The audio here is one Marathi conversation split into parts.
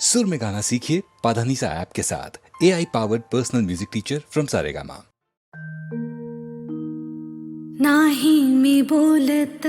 सुर में गाना सीखिए पाधानीसा ऐप के साथ। A I powered personal music teacher from Saregama नाही मी बोलत,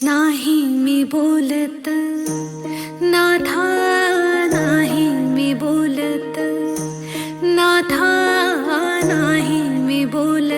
नाही मी बोलत, नाथा नाही मी बोलत, नाथा नाही मी बोलत।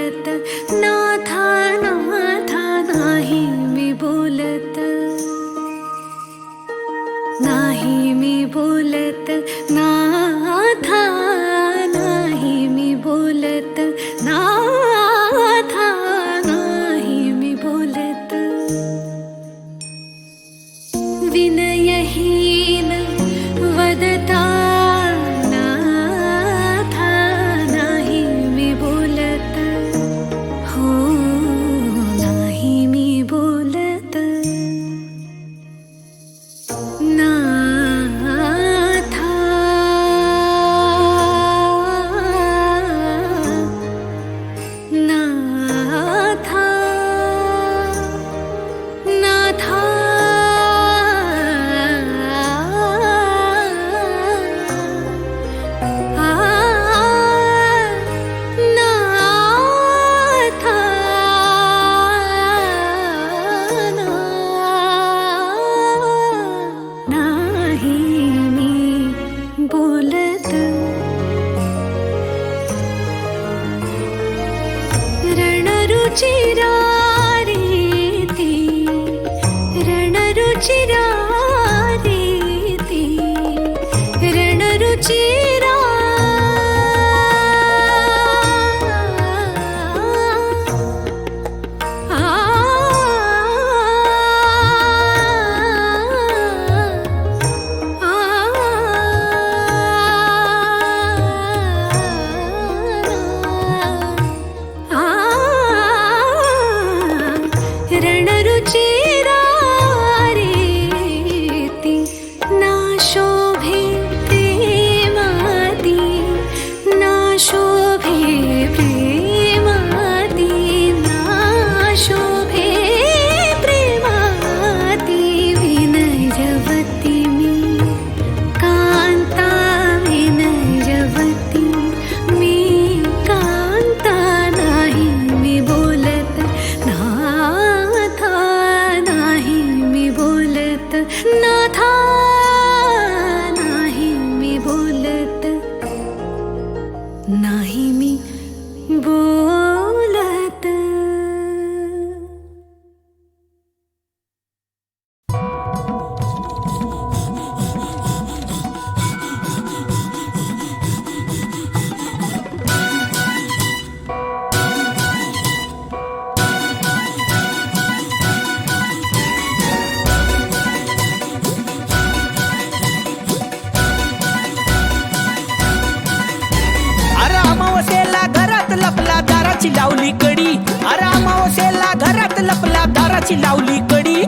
दाराची लावली कडी. अरा अमावस्येला घरात लपला दाराची लावली कडी.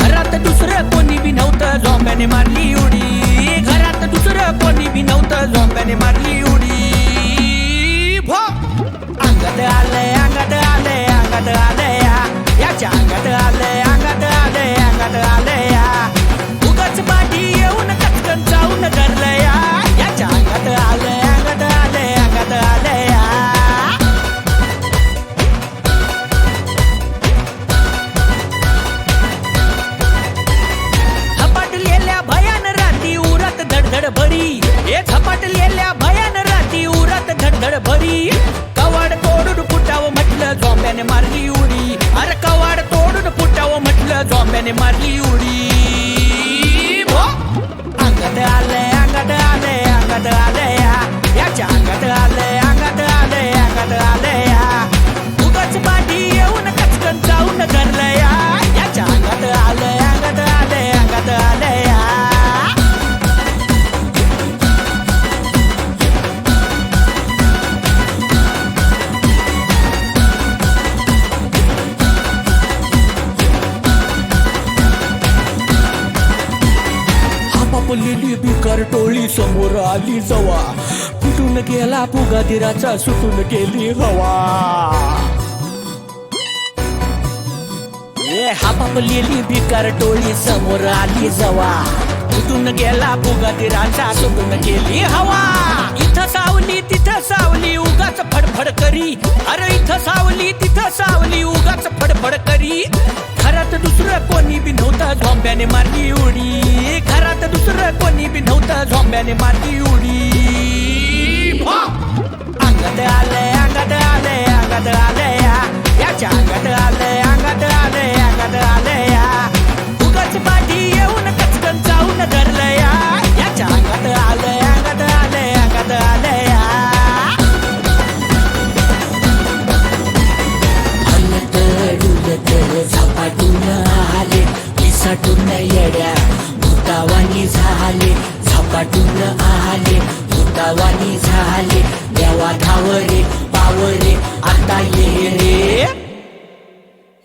घरात दुसरं कोणी बी नव्हतं झोंब्याने मारली उडी. घरात दुसरं कोणी बी नव्हतं झोंब्याने मारली उडी. भो! अंगात आलंय अंगात आलंय अंगात आलंय. याच्या अंगात आलंय. भरी. कवाड तोडून फुटावं म्हटलं झोंब्याने मारली उडी. अरे कवाड तोडून फुटावं म्हटलं झोंब्याने मारली उडी. भो! अंगात आलंय अंगात आलंय अंगात आलंय याच्या अंगात आलंय समोर आली जवा. फुटून गेला फुगा दिराचा सुटून गेली हवा. ए हापापलेली बिकार टोळी समोर आली जवा. सुटून गेला भुगतीराचा सुटून गेली हवा. इथं सावली तिथं सावली उगाच फडफड करी. अरे इथं सावली तिथं सावली उगाच फडफड करी. घरात दुसरं कोणी बी नव्हतं झोंब्याने मारली उडी. घरात दुसरं कोणी बी नव्हतं झोंब्याने मारली उडी. अंगात आलंय अंगात आलंय अंगात आलंय. याच्या अंगात आलंय. येड्या भूतावानी झाले झपाटून आले भूतावानी झाले देवा धावरे पावरे आता ये रे.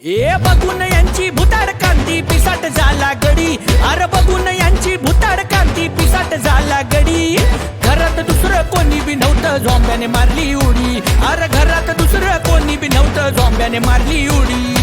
ए बघून यांची भुताड कांती पिसाट झाला गडी. अरे बघून यांची भुताड कांती पिसाट झाला गडी. घरात दुसरं कोणी बी नव्हतं झोंब्याने मारली उडी. अरे घरात दुसरं कोणी बी नव्हतं झोंब्याने मारली उडी.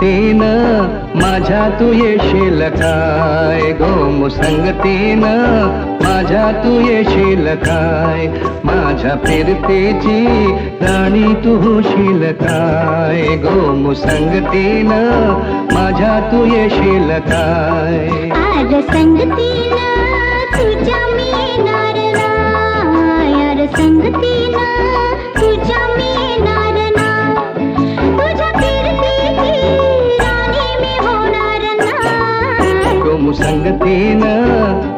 गोमुसंगतीन माझ्या तू येशील काय? गोमुसंगतीन माझ्या तू येशील काय? माझ्या फिरतेची राणी तू होशील काय? गोमुसंगतीन माझ्या तू येशील काय? आर तुझ्या मी यार ना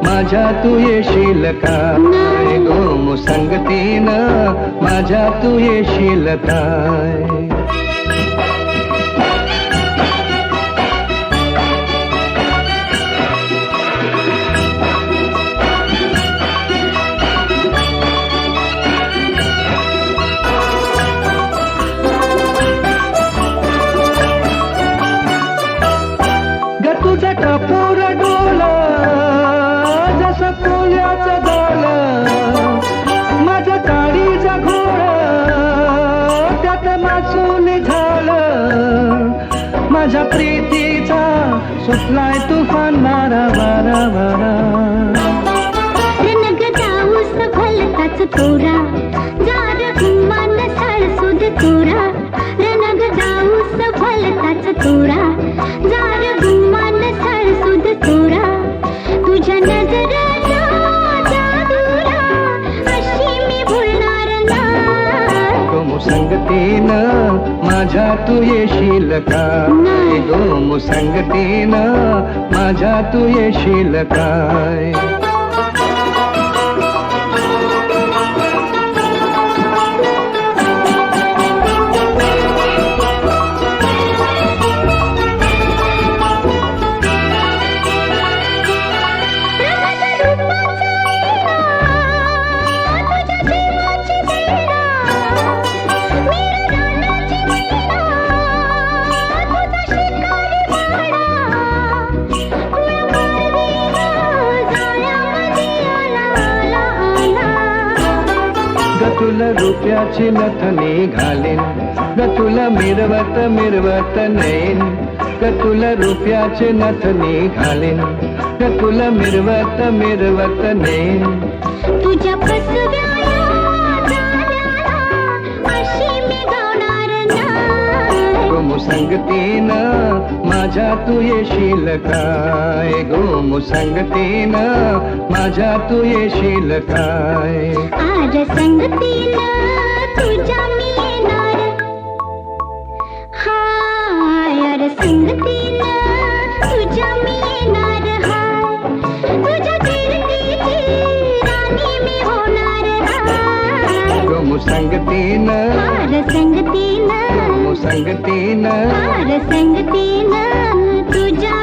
माझ्या तू येशील काय गोमुसंगतीन माझ्या तू येशील काय? माझ्या तू येशील काय गो मुसंगतीनं माझ्या तू येशील काय? रुपयाची नथनी घालीन? ग तुला मिरवत मिरवत नेन ग तुला रुपयाची नथनी घालीन. ग तुला मिरवत मिरवत नेन तुझ्या मुसंगतीनं माझ्या तू येशील काय? गो मुसंगतीनं माझ्या तू येशील काय? आज संगतीनं तुझ्या मी येणार हाय यार संगतीनं तुझ्या मी येणार हाय. तुझ्या कीर्तीची राणी मी होणार हाय. गो मुसंगतीनं हार संगतीनं मुसंगतीनं हार संगतीनं तुझ्या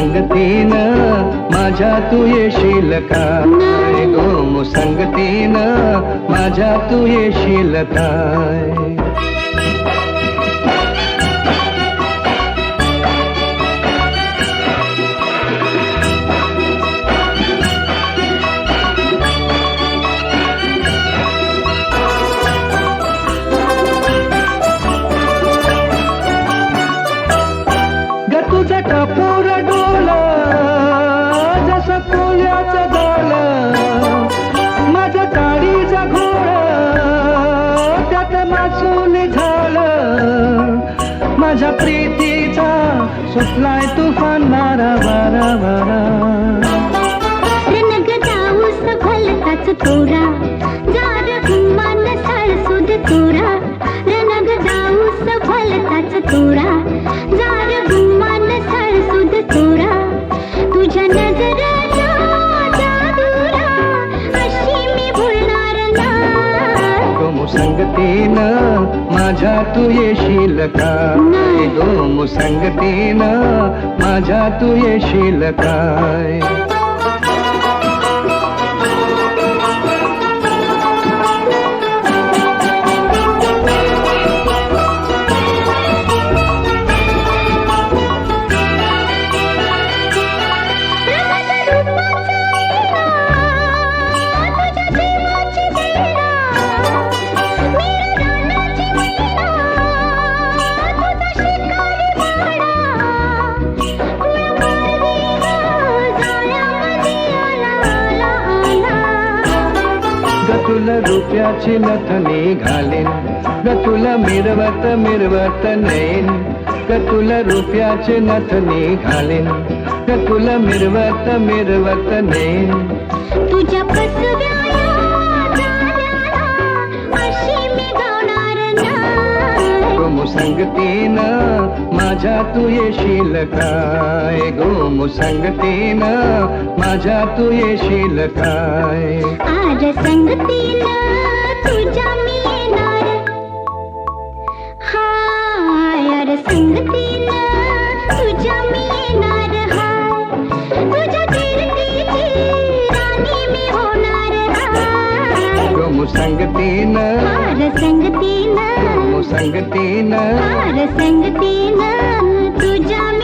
मुसंगतीनं माझ्या तू येशील काय गो मुसंगतीनं माझ्या तू येशील काय? माझ्या काळीचं घोळ त्यात मासून झालं. माझ्या प्रीतीचा सुटलाय तुफान मारा वारा वारा. रनग भलताच जार तोरा. भलताच मुसंगतीनं माझ्या तू येशील गो मुसंगतीनं माझ्या तू येशील काय? रुपयाची नथनी घालीन ग तुला मिरवत मिरवत नेन ग तुला रुपयाचे नथनी घालेन ग तुला मिरवत मिरवत नेन तुझ्या फसव्याला माझ्या तू येशील काय? गो संगतीन माझ्या तू येशील काय? आज संगतीन तुझ्या मी येणार हाय संगतीन गोमू संगतीन। आर संगतीनं। गोमू संगतीन। आर संगतीनं। तुझ्या